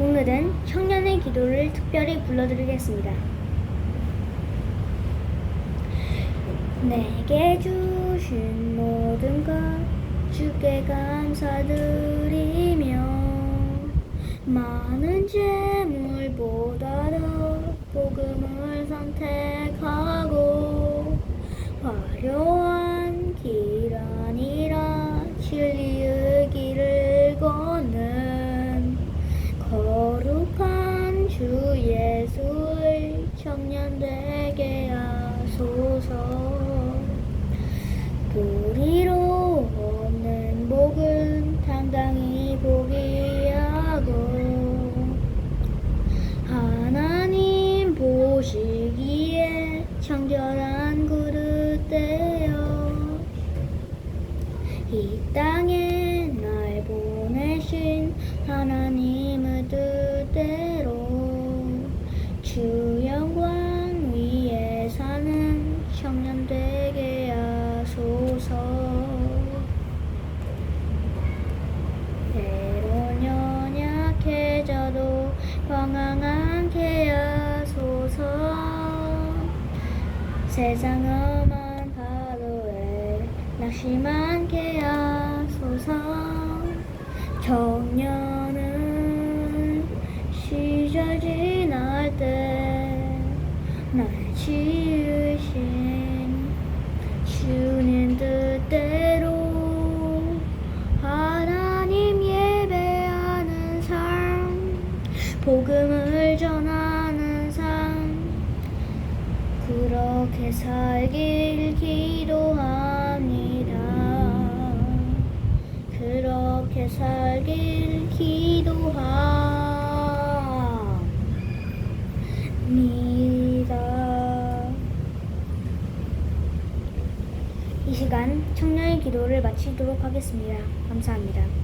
오늘은 청년의 기도를 특별히 불러드리겠습니다. 내게 주신 모든 것 주께 감사드리며 많은 재물보다도 복음을 선택하고 되게 하소서. 뿌리로 없는 복은 당당히 포기하고 하나님 보시기에 청결한 그릇 되어 이 땅에 날 보내신 하나님 청년 되게 하소서. 때론 연약해져도 평안하게 하소서. 세상 험한 파도에 낙심하게 하소서. 청년은 시절 지날 때날 지으신 주님 뜻대로 하나님 예배하는 삶 복음을 전하는 삶 그렇게 살길 기도합니다. 그렇게 살길 기도합니다. 이 시간 청년의 기도를 마치도록 하겠습니다. 감사합니다.